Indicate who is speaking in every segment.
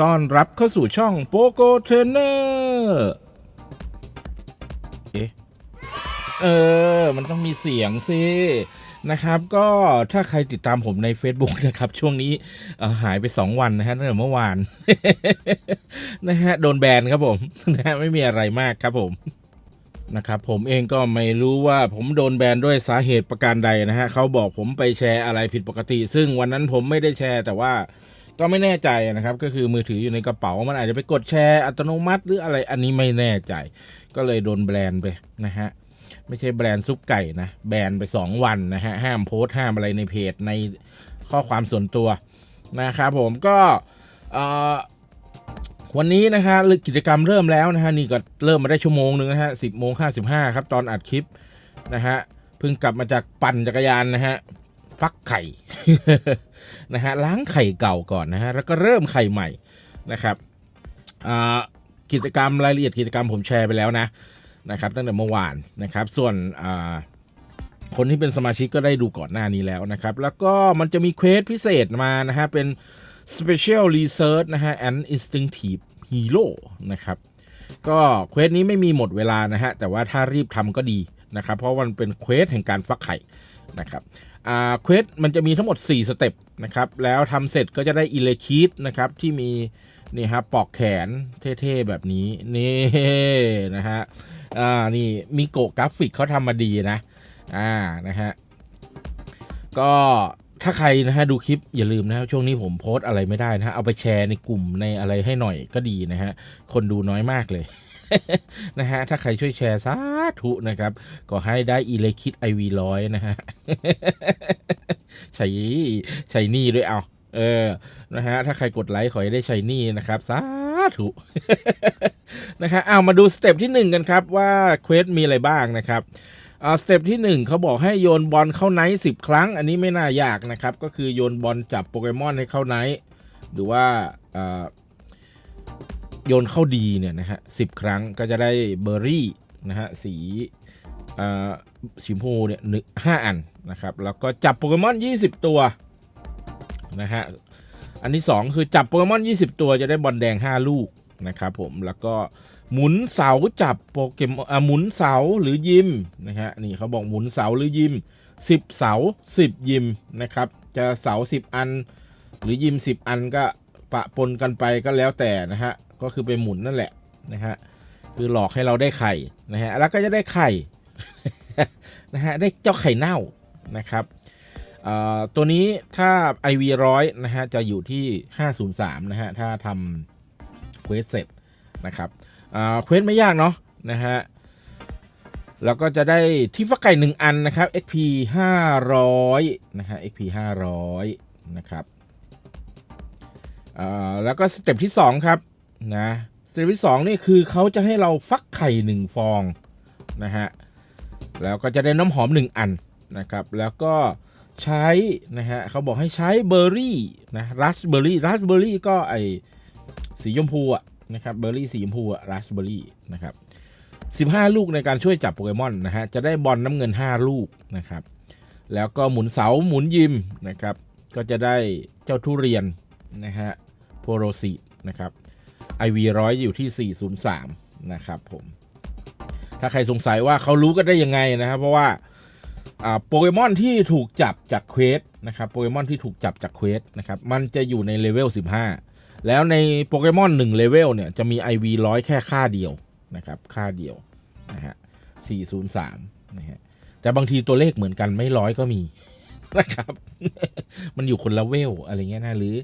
Speaker 1: ต้อนรับเข้าสู่ช่องโปโกเทรนเนอร์เอ๊ะเออ มันต้องมีเสียงสินะครับก็ถ้าใครติดตามผมใน Facebook นะครับ ช่วงนี้หายไป 2 วันนะฮะตั้งแต่เมื่อวานนะฮะโดนแบนครับผมนะฮะไม่มีอะไรมากครับผมนะครับผมเองก็ไม่รู้ว่าผมโดนแบนด้วยสาเหตุประการใดนะฮะเขาบอกผมไปแชร์อะไรผิดปกติ ซึ่งวันนั้นผมไม่ได้แชร์แต่ว่า ก็ไม่แน่ใจนะครับ ก็คือมือถืออยู่ในกระเป๋ามันอาจจะไปกดแชร์อัตโนมัติ หรืออะไรอันนี้ไม่แน่ใจ ก็เลยโดนแบนไปนะฮะไม่ใช่แบรนด์ซุปไก่นะแบนไป 2 วันนะฮะห้ามโพสต์ห้ามอะไรในเพจในข้อความส่วนตัวนะครับผมก็วันนี้นะฮะกิจกรรมเริ่มแล้วนะฮะนี่ก็เริ่มมาได้ชั่วโมงหนึ่งนะฮะสิบโมงห้าสิบห้าครับตอนอัดคลิปนะฮะเพิ่งกลับมาจากปั่นจักรยานนะฮะ ฟักไข่นะฮะล้างไข่เก่าก่อนนะฮะแล้วก็เริ่มไข่ใหม่นะครับกิจกรรมรายละเอียดกิจกรรมผมแชร์ไปแล้วนะนะครับ ตั้งแต่เมื่อวานนะครับ ส่วนคนที่เป็นสมาชิกก็ได้ดูก่อนหน้านี้แล้วนะครับ แล้วก็มันจะมีเควสพิเศษมานะฮะเป็น Special Research นะฮะ and Instinctive Hero นะครับก็เควสนี้ไม่มีหมดเวลานะฮะแต่ว่าถ้ารีบทำก็ดีนะครับ เพราะมันเป็นเควสแห่งการฟักไข่นะครับ อ่าเควสมันจะมีทั้งหมด 4 สเต็ปนะครับ แล้วทำเสร็จก็จะได้อิเลคีดนะครับ ที่มีนี่ครับปอกแขนเท่ๆแบบนี้นี่นะฮะอ่านี่มีโกะกราฟิกเขาทำมาดีนะอ่านะฮะก็ ถ้าใครนะฮะดูคลิปอย่าลืมนะฮะช่วงนี้ผมโพสต์อะไรไม่ได้นะฮะเอาไปแชร์ในกลุ่มในอะไรให้หน่อยก็ดีนะฮะคนดูน้อยมากเลยนะฮะถ้าใครช่วยแชร์สาธุนะครับ ก็ให้ได้อีเลคิดไอวีร้อยนะฮะใช้ใช้หนี่ด้วยเอาเออ นะฮะ ถ้าใครกดไลค์ขอให้ได้ใช้หนี่นะครับ สาธุ นะฮะเอามาดูสเต็ปที่หนึ่งกันครับว่าเควสมีอะไรบ้างนะครับ สเต็ปที่หนึ่งเขาบอกให้โยนบอลเข้าไนท์สิบครั้ง อันนี้ไม่น่ายากนะครับ ก็คือโยนบอลจับโปเกมอนให้เข้าไนท์หรือว่าโยนเข้าดีเนี่ยนะฮะสิบครั้งก็จะได้เบอร์รี่นะฮะสีอ่าสีชมพูเนี่ยหนึ่งห้าอันนะครับ แล้วก็จับโปเกมอนยี่สิบตัวนะฮะอันที่สองคือจับโปเกมอนยี่สิบตัวจะได้บอลแดงห้าลูก นะครับผมแล้วก็หมุนเสาจับโปเกมอนอะหมุนเสาหรือยิมนะฮะนี่เขาบอกหมุนเสาหรือยิมสิบเสาสิบยิมนะครับจะเสาสิบอัน หรือยิมสิบอันก็ปะปนกันไปก็แล้วแต่นะฮะก็คือไปหมุนนั่นแหละนะฮะคือหลอกให้เราได้ไข่นะฮะแล้วก็จะได้ไข่นะฮะได้เจ้าไข่เน่านะครับตัวนี้ถ้า IV ร้อยนะฮะจะอยู่ที่ 503 นะฮะถ้าทำ เควสเสร็จนะครับอ่าเควสไม่ยากเนาะนะฮะแล้วก็จะได้ที่ฟักไก่หนึ่งอันนะครับ XP 500นะฮะ XP 500นะครับอ่าแล้วก็สเต็ปที่ 2 ครับนะสเต็ปที่ 2 นี่คือเขาจะให้เราฟักไข่ 1 ฟองนะฮะแล้วก็จะได้น้ำหอม 1 อันนะครับ แล้วก็ใช้นะฮะเขาบอกให้ใช้เบอร์รี่นะรัสเบอร์รี่รัสเบอร์รี่ก็ไอ สีชมพูอะนะครับเบอร์รี่สีชมพูอะราสเบอร์รี่นะครับ15 ลูกในการช่วยจับโปเกมอนนะฮะจะได้บอลน้ำเงิน 5 ลูกนะครับ แล้วก็หมุนเสาหมุนยิมนะครับ ก็จะได้เจ้าทุเรียนนะฮะโพโรซีนะครับ IV ร้อยอยู่ที่ 403 นะครับผม ถ้าใครสงสัยว่าเขารู้กันได้ยังไงนะครับ เพราะว่าอ่าโปเกมอนที่ถูกจับจากเควสนะครับโปเกมอนที่ถูกจับจากเควสนะครับมันจะอยู่ในเลเวล 15 แล้วในโปเกมอน1เลเวลเนี่ยจะมี IV ร้อยแค่ค่าเดียวนะครับค่าเดียวนะฮะ403นะฮะแต่บางทีตัวเลขเหมือนกันไม่ร้อยก็มีนะครับ มันอยู่คนละเวลอะไรเงี้ยนะหรือ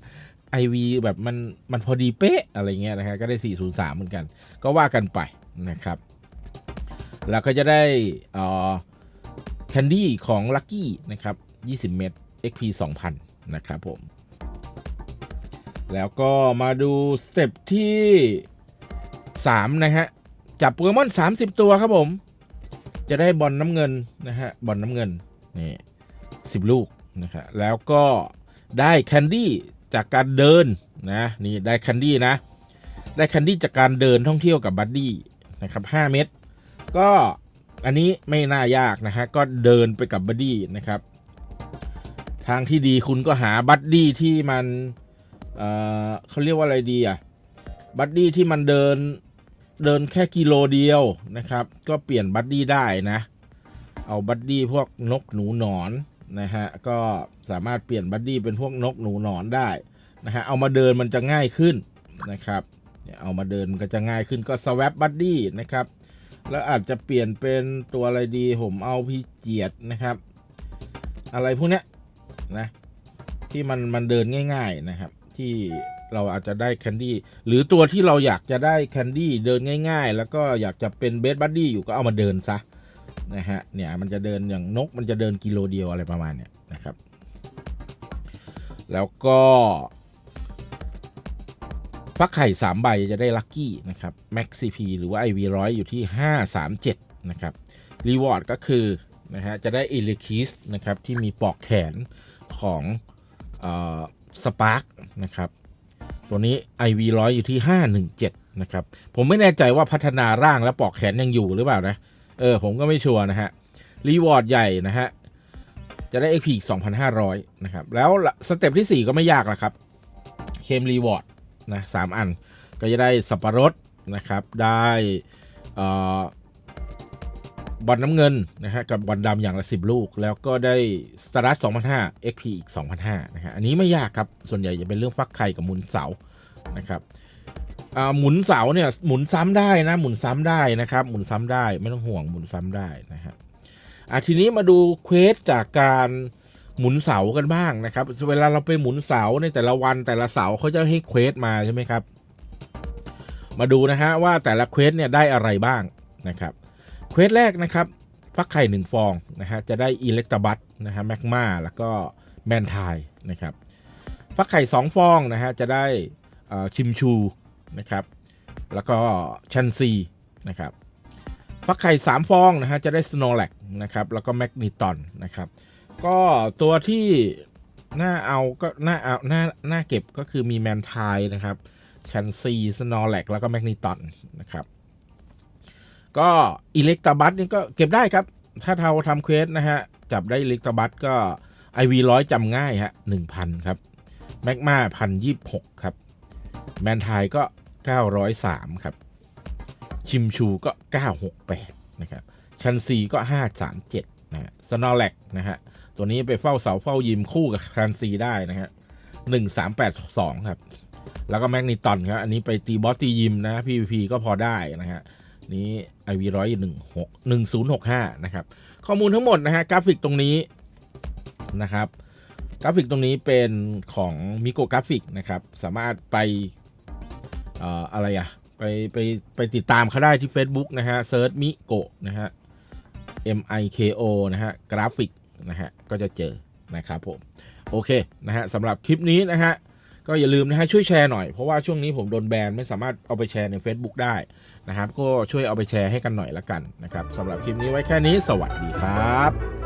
Speaker 1: IV แบบมันมันพอดีเป๊ะอะไรเงี้ยนะฮะก็ได้ 403 เหมือนกัน ก็ว่ากันไปนะครับ แล้วก็จะได้อ่าแคนดี้ของ Lucky นะครับ 20 เม็ด XP 2,000 นะครับผม แล้วก็มาดูสเต็ปที่3นะฮะจับโปเกมอน 30 ตัวครับผม จะได้บอลน้ำเงินนะฮะบอลน้ำเงินนี่สิบลูกนะฮะแล้วก็ได้แคนดี้จากการเดินนะนี่ได้แคนดี้นะ ได้แคนดี้จากการเดินท่องเที่ยวกับบัดดี้นะครับ5เม็ดก็อันนี้ไม่น่ายากนะฮะก็เดินไปกับบัดดี้นะครับ ทางที่ดีคุณก็หาบัดดี้ที่มัน เขาเรียกว่าอะไรดีอะบัดดี้ที่มันเดินเดินแค่กิโลเดียวนะครับ ก็เปลี่ยนบัดดี้ได้นะ เอาบัดดี้พวกนกหนูหนอนนะฮะก็สามารถเปลี่ยนบัดดี้เป็นพวกนกหนูหนอนได้นะฮะเอามาเดินมันจะง่ายขึ้นนะครับเอามาเดินมันก็จะง่ายขึ้นก็สว a ปบัดดี้นะครับ แล้วอาจจะเปลี่ยนเป็นตัวอะไรดีผมเอาพี่เจียดนะครับ อะไรพวกเนี้ยนะที่มันมันเดินง่าย ๆนะครับ ที่เราอาจจะได้แคนดี้หรือตัวที่เราอยากจะได้แคนดี้เดินง่าย ๆ แล้วก็อยากจะเป็นเบสบัดดี้อยู่ก็เอามาเดินซะนะฮะเนี่ยมันจะเดินอย่างนกมันจะเดินกิโลเดียวอะไรประมาณเนี้ยนะครับ แล้วก็ฟักไข่ 3 ใบจะได้ลัคกี้นะครับ Max CP หรือว่า IV ร้อยอยู่ที่ 537 นะครับรีวอร์ดก็คือนะฮะจะได้เอลิคิสนะครับที่มีปลอกแขนของสปาร์ก นะครับ ตัวนี้ IV ร้อยอยู่ที่ 517 นะครับ ผมไม่แน่ใจว่าพัฒนาร่างและปอกแขนยังอยู่หรือเปล่านะ เออ ผมก็ไม่ชัวร์นะฮะ รีวอร์ดใหญ่นะฮะ จะได้ XP อีก 2,500 นะครับ แล้วสเต็ปที่ 4 ก็ไม่ยากละครับ เคมรีวอร์ดนะสามอัน ก็จะได้สับปะรดนะครับ ได้เอ่อ บอลน้ำเงินนะฮะกับบอลดำอย่างละสิบลูก แล้วก็ได้สตาร์ท2,500 XP อีก 2,500นะฮะอันนี้ไม่ยากครับ ส่วนใหญ่จะเป็นเรื่องฟักไข่กับหมุนเสานะครับอ่าหมุนเสาเนี่ยหมุนซ้ำได้นะหมุนซ้ำได้นะครับหมุนซ้ำได้ไม่ต้องห่วงหมุนซ้ำได้นะฮะอะทีนี้มาดูเควสจากการหมุนเสากันบ้างนะครับ เวลาเราไปหมุนเสาในแต่ละวันแต่ละเสาเขาจะให้เควสมาใช่ไหมครับ มาดูนะฮะว่าแต่ละเควสเนี่ยได้อะไรบ้างนะครับ เควสแรกนะครับฟักไข่หนึ่งฟองนะฮะจะได้อิเล็กตบัสนะฮะแมกมาแล้วก็แมนไทนะครับฟักไข่สองฟองนะฮะจะได้ชิมชูนะครับแล้วก็ชันซีนะครับฟักไข่สามฟองนะฮะจะได้สโนแลกนะครับแล้วก็แมกนีตอนนะครับก็ตัวที่น่าเอาก็น่าเอาน่าน่าเก็บก็คือมีแมนไทนะครับชันซีสโนแลกแล้วก็แมกนีตอนนะครับ ก็อิเล็กตาบัสนี่ก็เก็บได้ครับ ถ้าเราทำเควสนะฮะ จับได้อิเล็กตาบัสก็ IV ร้อยจำง่ายฮะหนึ่งพันครับแมกมาพันยี่หกครับ แมนไทก็ 903 ครับ ชิมชูก็ 968 นะครับ ชันซีก็ 537 นะฮะสนอแลกนะฮะ ตัวนี้ไปเฝ้าเสาเฝ้ายิมคู่กับชันซีได้นะฮะ 1382 ครับ แล้วก็แมกนิตอนครับ อันนี้ไปตีบอสตียิมนะ PVP ก็พอได้นะฮะ นี้ IV ร้อยหนึ่งหกหนึ่งศูนย์หกห้านะครับ ข้อมูลทั้งหมดนะฮะกราฟิกตรงนี้นะครับ กราฟิกตรงนี้เป็นของมิโกกราฟิกนะครับ สามารถไปเอ่ออะไรอะไปไปไปติดตามเขาได้ที่ Facebook นะฮะเซิร์ชมิโกนะฮะ M I K O นะฮะกราฟิกนะฮะก็จะเจอนะครับผม โอเคนะฮะสำหรับคลิปนี้นะฮะ ก็อย่าลืมนะฮะช่วยแชร์หน่อยเพราะว่าช่วงนี้ผมโดนแบนไม่สามารถเอาไปแชร์ใน Facebook ได้นะครับ ก็ช่วยเอาไปแชร์ให้กันหน่อยละกันนะครับสำหรับคลิปนี้ไว้แค่นี้สวัสดีครับ